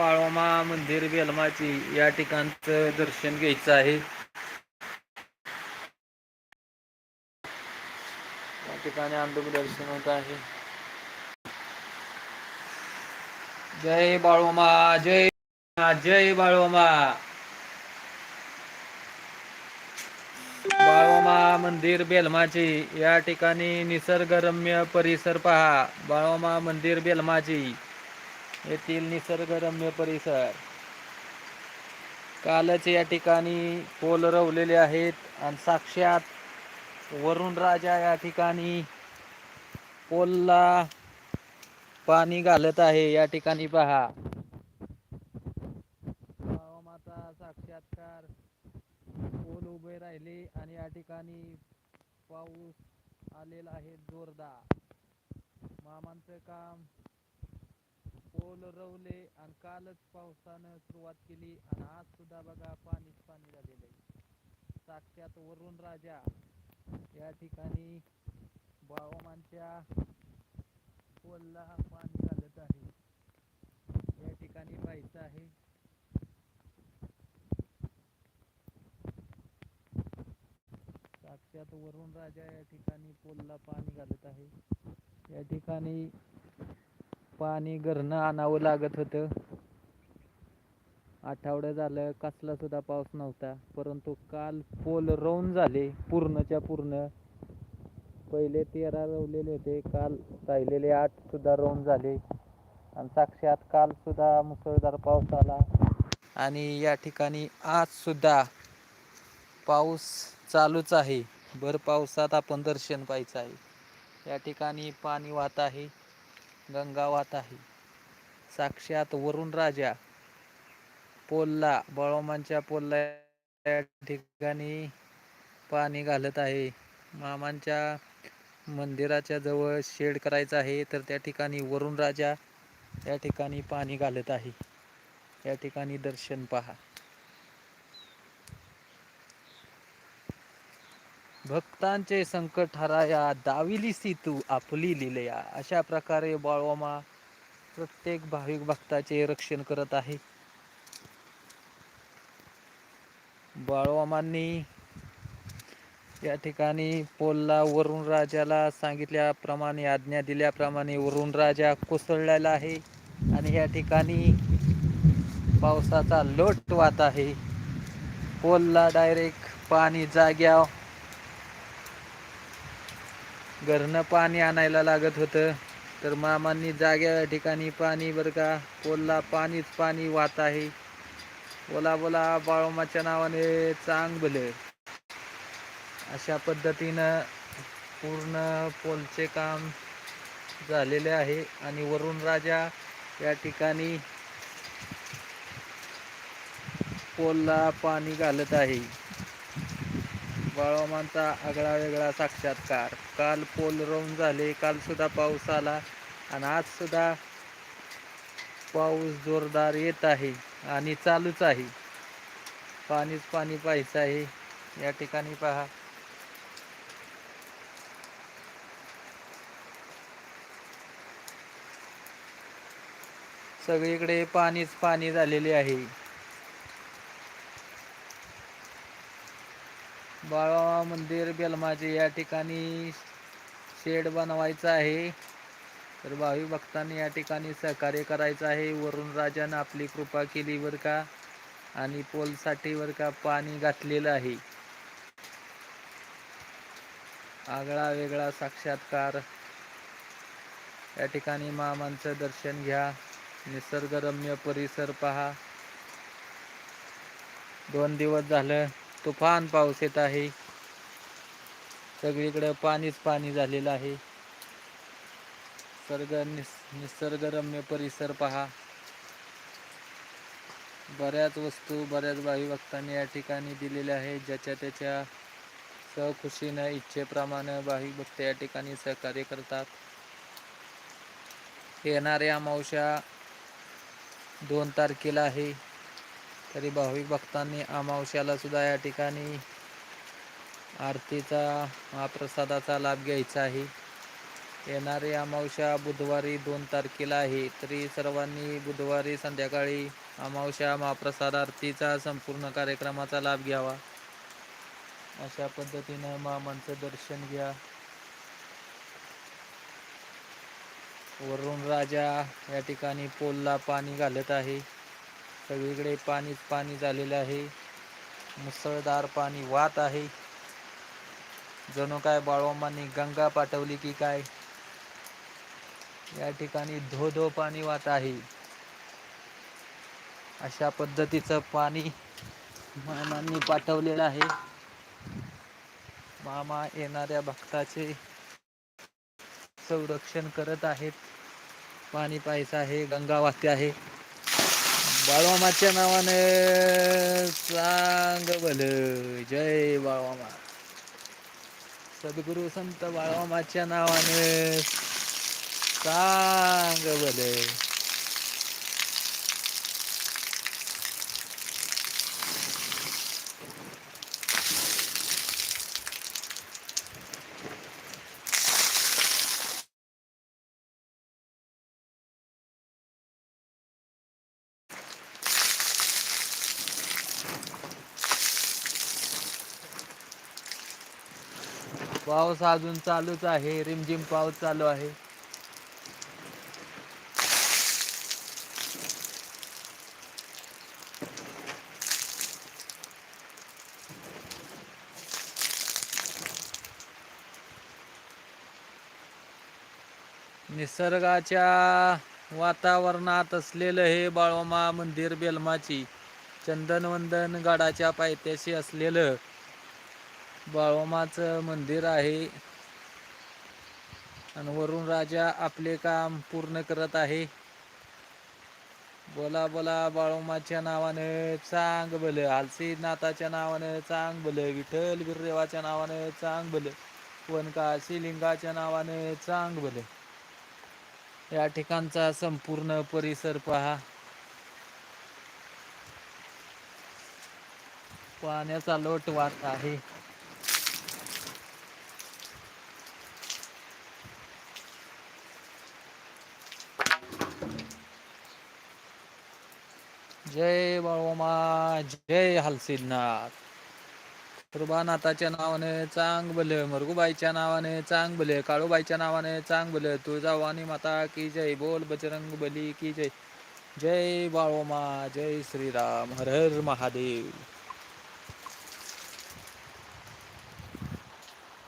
बाळोमा मंदिर बेलमाची या ठिकाणचं दर्शन घ्यायचं आहे. या ठिकाणी अंडूक दर्शन होत आहे. जय बाळोमा जय जय बाळोमा. बाळोमा मंदिर बेलमाची या ठिकाणी निसर्गरम्य परिसर पहा. बाळोमा मंदिर बेलमाची येथील निसर्गरम्य परिसर. कालच या ठिकाणी पोल रवलेले आहेत आणि साक्षात वरुण राजा या ठिकाणी पोलला पाणी घालत आहे. या ठिकाणी पहा. माता साक्षात्कार. पोल उभे राहिले आणि या ठिकाणी पाऊस आलेला आहे जोरदार. मामांचं काम पोल रवले आणि कालच पावसानं सुरुवात केली आणि आज सुद्धा बघा पाणीच पाणी झालेलं आहे. साक्षात वरुण राजा या ठिकाणी बाळोमांच्या पोलला पाणी घालत आहे. या ठिकाणी पाहायचं आहे. साक्षात वरुण राजा या ठिकाणी पोलला पाणी घालत आहे. या ठिकाणी पाणी घरनं आणावं लागत होतं. आठवडं झालं कसला सुद्धा पाऊस नव्हता. परंतु काल पोल रोवून झाले पूर्णच्या पूर्ण. पहिले तेरा रवलेले होते काल राहिलेले आठ सुद्धा रोवून झाले. आणि साक्षात काल सुद्धा मुसळधार पाऊस आला. आणि या ठिकाणी आज सुद्धा पाऊस चालूच आहे. भर पावसात आपण दर्शन पाहायचं आहे. या ठिकाणी पाणी वाहत आहे. गंगावात आहे. साक्षात वरुण राजा पोलला बळोमांच्या पोलला या ठिकाणी पाणी घालत आहे. मामांच्या मंदिराच्या जवळ शेड करायचं आहे तर त्या ठिकाणी वरुण राजा या ठिकाणी पाणी घालत आहे. या ठिकाणी दर्शन पहा. भक्तांचे संकट हराया दाविलीसी तू आपली लिलया. अशा प्रकारे बाळवामा प्रत्येक भाविक भक्ताचे रक्षण करत आहे. बाळवामांनी या ठिकाणी पोलला वरुण राजाला सांगितल्याप्रमाणे आज्ञा दिल्याप्रमाणे वरुण राजा कोसळलेला आहे आणि या ठिकाणी पावसाचा लोट वाहत आहे. पोलला डायरेक्ट पाणी जाग्या घरनं पाणी आणायला लागत होतं. तर मामांनी जाग्या ठिकाणी पाणी बरं का पोलला पाणीच पाणी वाहत आहे. बोला बोला बाळोमाच्या नावाने चांग भलं. अशा पद्धतीनं पूर्ण पोलचे काम झालेले आहे आणि वरुण राजा या ठिकाणी पोलला पाणी घालत आहे. बाळोमांचा आगळा वेगळा साक्षात्कार. काल पोल रवून झाले काल सुद्धा पाऊस आला आणि आज सुद्धा पाऊस जोरदार येत आहे आणि चालूच आहे. पाणीच पाणी पाहायचं आहे. या ठिकाणी पहा. सगळीकडे पाणीच पाणी झालेले आहे. बाळा मंदिर बेलमाचे या ठिकाणी शेड बनवायचं आहे. तर भावी भक्तांनी या ठिकाणी सहकार्य करायचं आहे. वरुण राजानं आपली कृपा केली बरं का. आणि पोलसाठी वर का पाणी घातलेलं आहे. आगळा वेगळा साक्षात्कार. या ठिकाणी मामांचं दर्शन घ्या. निसर्गरम्य परिसर पहा. दोन दिवस झालं तुफान पाऊस येत आहे. सगळीकडे पाणीच पाणी झालेलं आहे. सर्ग निस निसर्गरम्य परिसर पहा. बऱ्याच वस्तू बऱ्याच भावी भक्तांनी या ठिकाणी दिलेल्या आहेत ज्याच्या त्याच्या सहखुशीनं इच्छेप्रमाणे भाविक भक्त या ठिकाणी सहकार्य करतात. येणाऱ्या अमावश्या दोन तारखेला आहे. तरी भाविक भक्तांनी अमावश्याला सुद्धा या ठिकाणी आरतीचा महाप्रसादाचा लाभ घ्यायचा आहे. येणारी अमावस्या बुधवारी दोन तारखेला आहे. तरी सर्वांनी बुधवारी संध्याकाळी अमावस्या महाप्रसाद आरतीचा संपूर्ण कार्यक्रमाचा लाभ घ्यावा. अशा पद्धतीनं मामांचं दर्शन घ्या. वरुण राजा या ठिकाणी पोलला पाणी घालत आहे. सगळीकडे पाणीच पाणी झालेलं आहे. मुसळधार पाणी वाहत आहे. जणू काय बाळवामांनी गंगा पाठवली की काय? या ठिकाणी धो धो पाणी वाहत आहे. अशा पद्धतीचं पाणी मामांनी पाठवलेलं आहे. मामा येणाऱ्या भक्ताचे संरक्षण करत आहेत. पाणी पाहायचं आहे गंगा वाहते आहे. बाळवामाच्या नावाने चांग भल जय बाळवामा सद्गुरु संत बाळवामाच्या नावाने. सांग बले. पाऊस अजून चालूच आहे रिमझिम पाऊस चालू आहे. निसर्गाच्या वातावरणात असलेलं हे बाळोमा मंदिर बेलमाची चंदनवंदन गडाच्या पायथ्याशी असलेलं बाळोमाचं मंदिर आहे. आणि वरून राजा आपले काम पूर्ण करत आहे. बोला बोला बाळोमाच्या नावानं चांग बल नाथाच्या नावानं चांग भल. विठ्ठल बिरदेवाच्या नावानं चांग भल. वनकाशी लिंगाच्या नावानं चांग भल. या ठिकाणचा संपूर्ण परिसर पहा. पाण्याचा लोट वाट आहे. जय बाळोमा जय हलसिद्धनाथ कृपानाथाच्या नावाने चांग भले मरगुबाईच्या नावाने चांग भले काळूबाईच्या नावाने चांग भले तुळजावानी माता की जय बोल बजरंग बली की जय. जय बाळोमा जय श्रीराम हर हर महादेव.